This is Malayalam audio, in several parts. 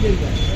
dele, velho.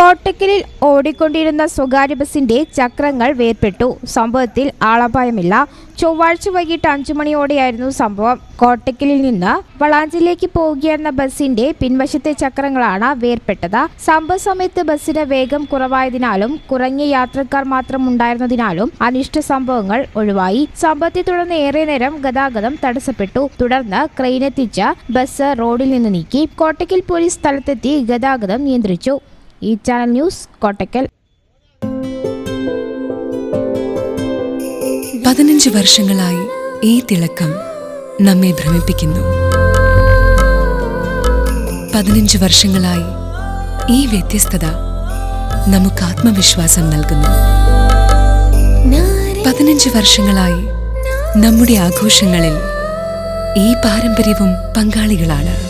കോട്ടക്കലിൽ ഓടിക്കൊണ്ടിരുന്ന സ്വകാര്യ ബസിന്റെ ചക്രങ്ങൾ വേർപെട്ടു സംഭവത്തിൽ ആളപായമില്ല. ചൊവ്വാഴ്ച വൈകിട്ട് അഞ്ചു മണിയോടെയായിരുന്നു സംഭവം. കോട്ടക്കലിൽ നിന്ന് വളാഞ്ചിലേക്ക് പോവുകയായിരുന്ന ബസിന്റെ പിൻവശത്തെ ചക്രങ്ങളാണ് വേർപെട്ടത് സംഭവ സമയത്ത് ബസ്സിന് വേഗം കുറവായതിനാലും കുറഞ്ഞ യാത്രക്കാർ മാത്രം ഉണ്ടായിരുന്നതിനാലും അനിഷ്ട സംഭവങ്ങൾ ഒഴിവായി. സംഭവത്തെ തുടർന്ന് ഏറെ നേരം ഗതാഗതം തടസ്സപ്പെട്ടു. തുടർന്ന് ക്രെയിനെത്തിച്ച ബസ് റോഡിൽ നിന്ന് നീക്കി. കോട്ടക്കൽ പോലീസ് സ്ഥലത്തെത്തി ഗതാഗതം നിയന്ത്രിച്ചു. ഈ ചാനൽ ന്യൂസ് കോട്ടക്കൽ. പതിനഞ്ച് വർഷങ്ങളായി ഈ തിളക്കം നമ്മെ ഭ്രമിപ്പിക്കുന്നു. പതിനഞ്ച് വർഷങ്ങളായി ഈ വ്യത്യസ്തത നമുക്ക് ആത്മവിശ്വാസം നൽകുന്നു. പതിനഞ്ച് വർഷങ്ങളായി നമ്മുടെ ആഘോഷങ്ങളിൽ ഈ പാരമ്പര്യവും പങ്കാളികളാണ്.